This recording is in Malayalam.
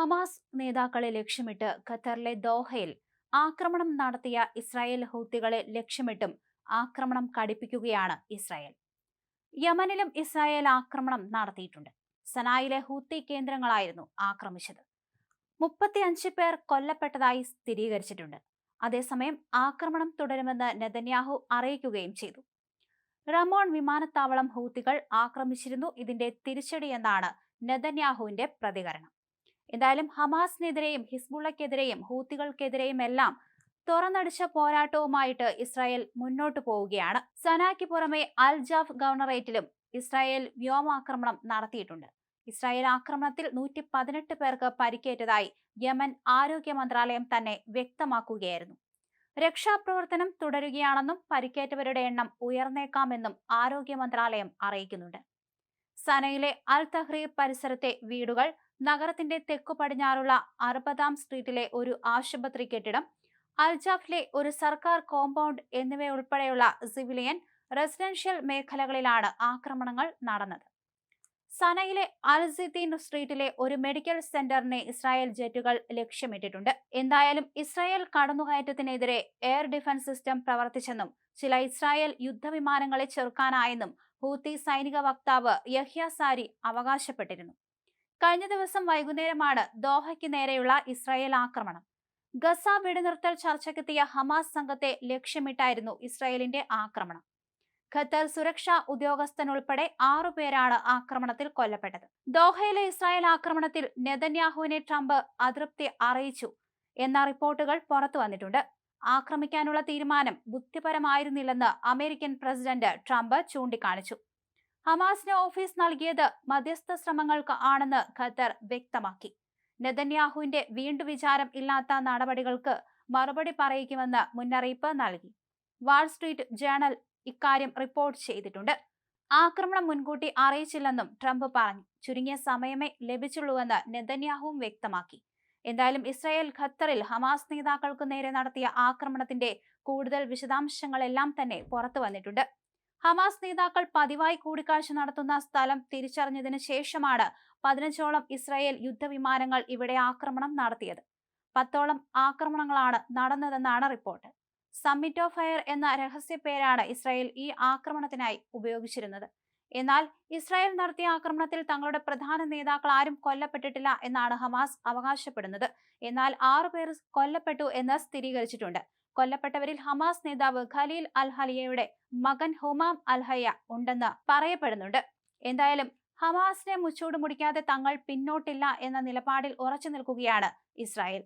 ഹമാസ് നേതാക്കളെ ലക്ഷ്യമിട്ട് ഖത്തറിലെ ദോഹയിൽ ആക്രമണം നടത്തിയ ഇസ്രായേൽ ഹൗത്തികളെ ലക്ഷ്യമിട്ടും ആക്രമണം കടുപ്പിക്കുകയാണ് ഇസ്രായേൽ. യമനിലും ഇസ്രായേൽ ആക്രമണം നടത്തിയിട്ടുണ്ട്. സനായിലെ ഹൂത്തി കേന്ദ്രങ്ങളായിരുന്നു ആക്രമിച്ചത്. മുപ്പത്തിയഞ്ച് പേർ കൊല്ലപ്പെട്ടതായി സ്ഥിരീകരിച്ചിട്ടുണ്ട്. അതേസമയം ആക്രമണം തുടരുമെന്ന് നെതന്യാഹു അറിയിക്കുകയും ചെയ്തു. റമോൺ വിമാനത്താവളം ഹൂത്തികൾ ആക്രമിച്ചിരുന്നു. ഇതിന്റെ തിരിച്ചടിയെന്നാണ് നെതന്യാഹുവിന്റെ പ്രതികരണം. എന്തായാലും ഹമാസിനെതിരെയും ഹിസ്ബുള്ളക്കെതിരെയും ഹൂത്തികൾക്കെതിരെയും എല്ലാം തുറന്നടിച്ച പോരാട്ടവുമായിട്ട് ഇസ്രായേൽ മുന്നോട്ടു പോവുകയാണ്. സനായ്ക്ക് പുറമെ അൽ ജാഫ് ഗവർണറേറ്റിലും ഇസ്രായേൽ വ്യോമാക്രമണം നടത്തിയിട്ടുണ്ട്. ഇസ്രായേൽ ആക്രമണത്തിൽ നൂറ്റി പതിനെട്ട് പേർക്ക് പരിക്കേറ്റതായി യമൻ ആരോഗ്യ മന്ത്രാലയം തന്നെ വ്യക്തമാക്കുകയായിരുന്നു. രക്ഷാപ്രവർത്തനം തുടരുകയാണെന്നും പരിക്കേറ്റവരുടെ എണ്ണം ഉയർന്നേക്കാമെന്നും ആരോഗ്യ മന്ത്രാലയം അറിയിക്കുന്നുണ്ട്. സനയിലെ അൽ തഹ്രീർ പരിസരത്തെ വീടുകൾ നഗരത്തിന്റെ തെക്കു പടിഞ്ഞാറുള്ള അറുപതാം സ്ട്രീറ്റിലെ ഒരു ആശുപത്രി കെട്ടിടം അൽജാഫിലെ ഒരു സർക്കാർ കോമ്പൗണ്ട് എന്നിവയുൾപ്പെടെയുള്ള സിവിലിയൻ റെസിഡൻഷ്യൽ മേഖലകളിലാണ് ആക്രമണങ്ങൾ നടന്നത്. സനയിലെ അൽസിദ്ദീൻ സ്ട്രീറ്റിലെ ഒരു മെഡിക്കൽ സെന്ററിനെ ഇസ്രായേൽ ജെറ്റുകൾ ലക്ഷ്യമിട്ടിട്ടുണ്ട്. എന്തായാലും ഇസ്രായേൽ കടന്നുകയറ്റത്തിനെതിരെ എയർ ഡിഫൻസ് സിസ്റ്റം പ്രവർത്തിച്ചെന്നും ചില ഇസ്രായേൽ യുദ്ധവിമാനങ്ങളെ ചെറുക്കാനായെന്നും ഹൂത്തി സൈനിക വക്താവ് യഹ്യ സാരി അവകാശപ്പെട്ടിരുന്നു. കഴിഞ്ഞ ദിവസം വൈകുന്നേരമാണ് ദോഹയ്ക്ക് നേരെയുള്ള ഇസ്രായേൽ ആക്രമണം. ഗസ വെടിനിർത്തൽ ചർച്ചയ്ക്കെത്തിയ ഹമാസ് സംഘത്തെ ലക്ഷ്യമിട്ടായിരുന്നു ഇസ്രായേലിന്റെ ആക്രമണം. ഖത്തർ സുരക്ഷാ ഉദ്യോഗസ്ഥനുൾപ്പെടെ ആറുപേരാണ് ആക്രമണത്തിൽ കൊല്ലപ്പെട്ടത്. ദോഹയിലെ ഇസ്രായേൽ ആക്രമണത്തിൽ നെതന്യാഹുവിനെ ട്രംപ് അതൃപ്തി അറിയിച്ചു എന്ന റിപ്പോർട്ടുകൾ പുറത്തു വന്നിട്ടുണ്ട്. ആക്രമിക്കാനുള്ള തീരുമാനം ബുദ്ധിപരമായിരുന്നില്ലെന്ന് അമേരിക്കൻ പ്രസിഡന്റ് ട്രംപ് ചൂണ്ടിക്കാണിച്ചു. ഹമാസിന് ഓഫീസ് നൽകിയത് മധ്യസ്ഥ ശ്രമങ്ങൾക്ക് ആണെന്ന് ഖത്തർ വ്യക്തമാക്കി. നെതന്യാഹുവിന്റെ വീണ്ടു വിചാരം ഇല്ലാത്ത നടപടികൾക്ക് മറുപടി പറയിക്കുമെന്ന് മുന്നറിയിപ്പ് നൽകി. വാൾ സ്ട്രീറ്റ് ജേണൽ ഇക്കാര്യം റിപ്പോർട്ട് ചെയ്തിട്ടുണ്ട്. ആക്രമണം മുൻകൂട്ടി അറിയിച്ചില്ലെന്നും ട്രംപ് പറഞ്ഞു. ചുരുങ്ങിയ സമയമേ ലഭിച്ചുള്ളൂവെന്ന് നെതന്യാഹുവും വ്യക്തമാക്കി. എന്തായാലും ഇസ്രായേൽ ഖത്തറിൽ ഹമാസ് നേതാക്കൾക്ക് നേരെ നടത്തിയ ആക്രമണത്തിന്റെ കൂടുതൽ വിശദാംശങ്ങളെല്ലാം തന്നെ പുറത്തു വന്നിട്ടുണ്ട്. ഹമാസ് നേതാക്കൾ പതിവായി കൂടിക്കാഴ്ച നടത്തുന്ന സ്ഥലം തിരിച്ചറിഞ്ഞതിന് ശേഷമാണ് പതിനഞ്ചോളം ഇസ്രായേൽ യുദ്ധവിമാനങ്ങൾ ഇവിടെ ആക്രമണം നടത്തിയത്. പത്തോളം ആക്രമണങ്ങളാണ് നടന്നതെന്നാണ് റിപ്പോർട്ട്. സമ്മിറ്റ് ഓഫ് ഫയർ എന്ന രഹസ്യ പേരാണ് ഇസ്രായേൽ ഈ ആക്രമണത്തിനായി ഉപയോഗിച്ചിരുന്നത്. എന്നാൽ ഇസ്രായേൽ നടത്തിയ ആക്രമണത്തിൽ തങ്ങളുടെ പ്രധാന നേതാക്കൾ ആരും കൊല്ലപ്പെട്ടിട്ടില്ല എന്നാണ് ഹമാസ് അവകാശപ്പെടുന്നത്. എന്നാൽ ആറു പേർ കൊല്ലപ്പെട്ടു എന്ന് സ്ഥിരീകരിച്ചിട്ടുണ്ട്. കൊല്ലപ്പെട്ടവരിൽ ഹമാസ് നേതാവ് ഖലീൽ അൽഹലിയയുടെ മകൻ ഹുമാം അൽഹയ്യ ഉണ്ടെന്ന് പറയപ്പെടുന്നുണ്ട്. എന്തായാലും ഹമാസിനെ മുച്ചൂട് മുടിക്കാതെ തങ്ങൾ പിന്നോട്ടില്ല എന്ന നിലപാടിൽ ഉറച്ചു നിൽക്കുകയാണ് ഇസ്രായേൽ.